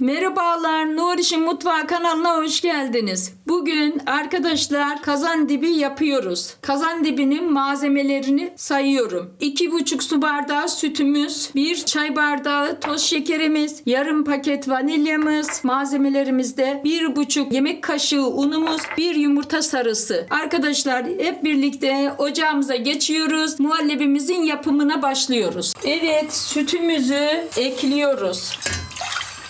Merhabalar Nuriş'in Mutfağı kanalına hoş geldiniz. Bugün arkadaşlar kazan dibi yapıyoruz. Kazan dibinin malzemelerini sayıyorum. 2,5 su bardağı sütümüz, 1 çay bardağı toz şekerimiz, yarım paket vanilyamız, malzemelerimizde 1,5 yemek kaşığı unumuz, 1 yumurta sarısı. Arkadaşlar hep birlikte ocağımıza geçiyoruz. Muhallebimizin yapımına başlıyoruz. Evet sütümüzü ekliyoruz.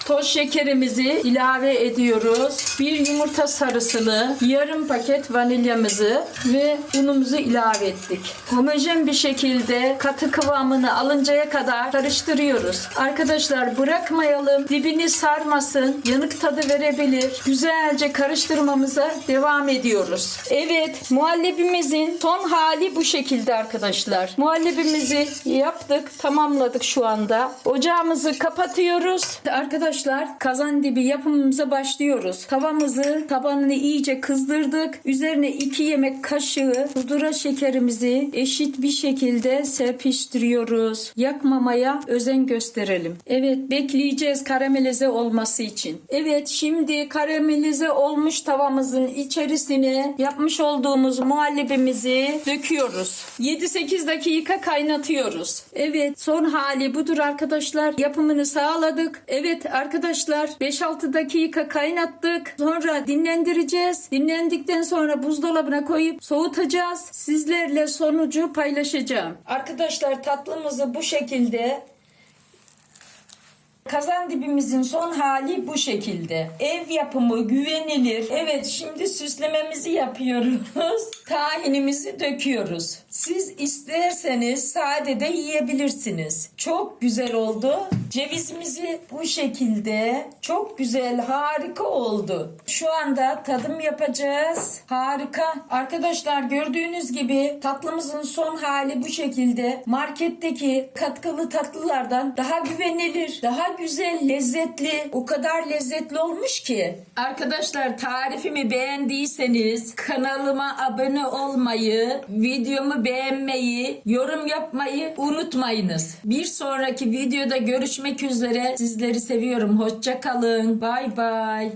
Toz şekerimizi ilave ediyoruz. Bir yumurta sarısını, yarım paket vanilyamızı ve unumuzu ilave ettik. Homojen bir şekilde katı kıvamını alıncaya kadar karıştırıyoruz. Arkadaşlar bırakmayalım. Dibini sarmasın. Yanık tadı verebilir. Güzelce karıştırmamıza devam ediyoruz. Evet muhallebimizin son hali bu şekilde arkadaşlar. Muhallebimizi yaptık, tamamladık şu anda. Ocağımızı kapatıyoruz. Arkadaşlar kazan dibi yapımımıza başlıyoruz. Tavamızı tabanını iyice kızdırdık. Üzerine 2 yemek kaşığı pudra şekerimizi eşit bir şekilde serpiştiriyoruz. Yakmamaya özen gösterelim. Evet bekleyeceğiz karamelize olması için. Evet şimdi karamelize olmuş tavamızın içerisine yapmış olduğumuz muhallebimizi döküyoruz. 7-8 dakika kaynatıyoruz. Evet son hali budur arkadaşlar. Yapımını sağladık. Evet arkadaşlar 5-6 dakika kaynattık. Sonra dinlendireceğiz. Dinlendikten sonra buzdolabına koyup soğutacağız. Sizlerle sonucu paylaşacağım. Arkadaşlar tatlımızı bu şekilde Kazan dibimizin son hali bu şekilde. Ev yapımı güvenilir. Evet şimdi süslememizi yapıyoruz. Tahinimizi döküyoruz. Siz isterseniz sade de yiyebilirsiniz. Çok güzel oldu. Cevizimizi bu şekilde çok güzel harika oldu. Şu anda tadım yapacağız. Harika. Arkadaşlar gördüğünüz gibi tatlımızın son hali bu şekilde. Marketteki katkılı tatlılardan daha güvenilir, daha güzel, lezzetli. O kadar lezzetli olmuş ki. Arkadaşlar tarifimi beğendiyseniz kanalıma abone olmayı, videomu beğenmeyi, yorum yapmayı unutmayınız. Bir sonraki videoda görüşmek üzere. Sizleri seviyorum. Hoşça kalın. Bay bay.